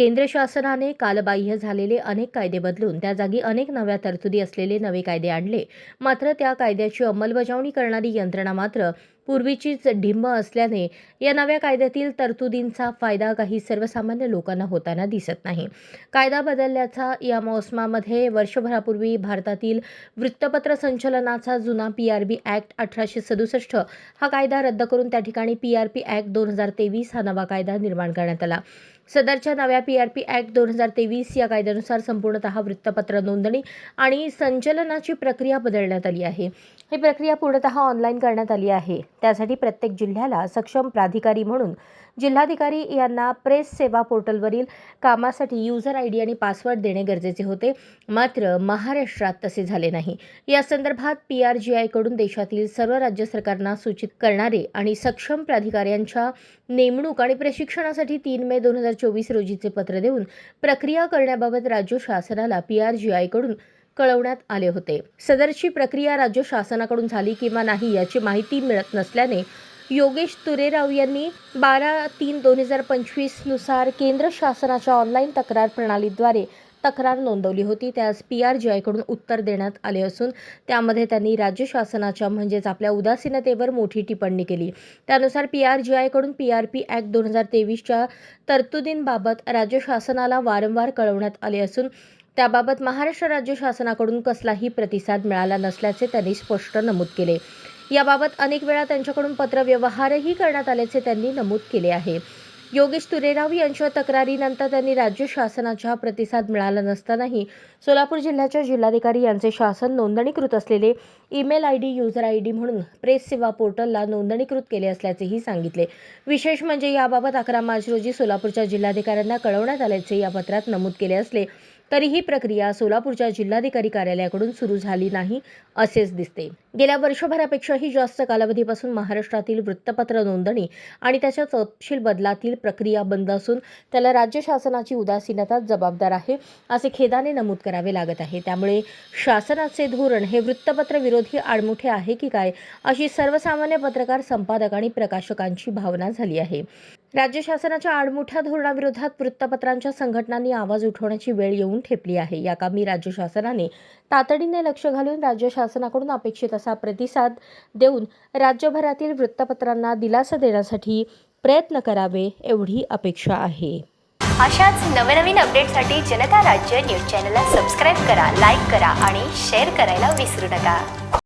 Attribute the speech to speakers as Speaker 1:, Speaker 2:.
Speaker 1: केंद्र शासनाने कालबाह्य झालेले अनेक कायदे बदलून त्या जागी अनेक नव्या तरतुदी असलेले नवे कायदे आणले. मात्र त्या कायद्याची अंमलबजावणी करणारी यंत्रणा मात्र पूर्वीचीच ढिंब असल्याने या नव्या कायद्यातील तरतुदींचा फायदा काही सर्वसामान्य लोकांना होताना दिसत नाही. कायदा बदलल्याचा या मोसमामध्ये वर्षभरापूर्वी भारतातील वृत्तपत्र संचलनाचा जुना पी आर बी ॲक्ट अठराशे सदुसष्ट हा कायदा रद्द करून त्या ठिकाणी पी आर पी ॲक्ट दोन हजार तेवीस हा नवा कायदा निर्माण करण्यात आला. सदरच्या नव्या पी आर पी ॲक्ट दोन हजार तेवीस या कायद्यानुसार संपूर्णतः वृत्तपत्र नोंदणी आणि संचलनाची प्रक्रिया बदलण्यात आली आहे. ही प्रक्रिया पूर्णतः ऑनलाईन करण्यात आली आहे. त्यासाठी प्रत्येक जिल्ह्याला सक्षम प्राधिकारी म्हणून जिल्हाधिकारी यांना प्रेस सेवा पोर्टलवरील कामासाठी युजर आय डी आणि पासवर्ड देणे गरजेचे होते. मात्र महाराष्ट्रात तसे झाले नाही. या संदर्भात पी आर जी आयकडून देशातील सर्व राज्य सरकारना सूचित करणारे आणि सक्षम प्राधिकाऱ्यांच्या नेमणूक आणि प्रशिक्षणासाठी तीन मे दोन हजार चोवीस रोजीचे पत्र देऊन प्रक्रिया करण्याबाबत राज्य शासनाला पी आर जी आयकडून कळवण्यात आले होते. सदरची प्रक्रिया राज्य शासनाकडून झाली किंवा नाही याची माहिती मिळत नसल्याने योगेश तुरेराव यांनी बारा तीन दोन हजार पंचवीसनुसार केंद्र शासनाच्या ऑनलाईन तक्रार प्रणालीद्वारे तक्रार नोंदवली होती. त्यास पी आर जी आयकडून उत्तर देण्यात आले असून त्यामध्ये त्यांनी राज्य शासनाच्या म्हणजेच आपल्या उदासीनतेवर मोठी टिप्पणी केली. त्यानुसार पी आर जी आयकडून पी आर पी ॲक्ट दोन हजार तेवीसच्या तरतुदींबाबत राज्य शासनाला वारंवार कळवण्यात आले असून त्याबाबत महाराष्ट्र राज्य शासनाकडून कसलाही प्रतिसाद मिळाला नसल्याचे त्यांनी स्पष्ट नमूद केले. याबाबत अनेक वेळा त्यांच्याकडून पत्रव्यवहारही करण्यात आल्याचे त्यांनी नमूद केले आहे. योगेश तुरेराव यांच्या तक्रारीनंतर त्यांनी राज्य शासनाचा प्रतिसाद मिळाला नसतानाही सोलापूर जिल्ह्याच्या जिल्हाधिकारी यांचे शासन नोंदणीकृत असलेले email I D user I D म्हणून प्रेस सेवा पोर्टलला नोंदणीकृत केले असल्याचेही सांगितले. विशेष म्हणजे याबाबत अकरा मार्च रोजी सोलापूरच्या जिल्हाधिकाऱ्यांना कळवण्यात आल्याचे या पत्रात नमूद केले असले तरी ही प्रक्रिया सोलापूरच्या जिल्हाधिकारी कार्यालयाकडून सुरू झाली नाही असेच दिसते. गेल्या वर्षभरापेक्षाही जास्त कालावधीपासून महाराष्ट्रातील वृत्तपत्र नोंदणी आणि त्याच्या तपशील बदलातील प्रक्रिया बंद असून त्याला राज्य शासनाची उदासीनताच जबाबदार आहे असे खेदाने नमूद करावे लागत आहे. त्यामुळे शासनाचे धोरण हे वृत्तपत्र विरोधी आडमुठे आहे की काय अशी सर्वसामान्य पत्रकार संपादक आणि प्रकाशकांची भावना झाली आहे. राज्य शासनाच्या आडमुठ्या धोरणाविरोधात वृत्तपत्रांच्या संघटनांनी आवाज उठवण्याची वेळ येऊन ठेपली आहे. या कामी राज्य शासनाने तातडीने लक्ष घालून राज्य शासनाकडून अपेक्षित असा प्रतिसाद देऊन राज्यभरातील वृत्तपत्रांना दिलासा देण्यासाठी प्रयत्न करावे एवढी अपेक्षा आहे.
Speaker 2: अशाच नवनवीन अपडेटसाठी जनता राज्य न्यूज चॅनलला सबस्क्राईब करा लाईक करा आणि शेअर करायला विसरू नका.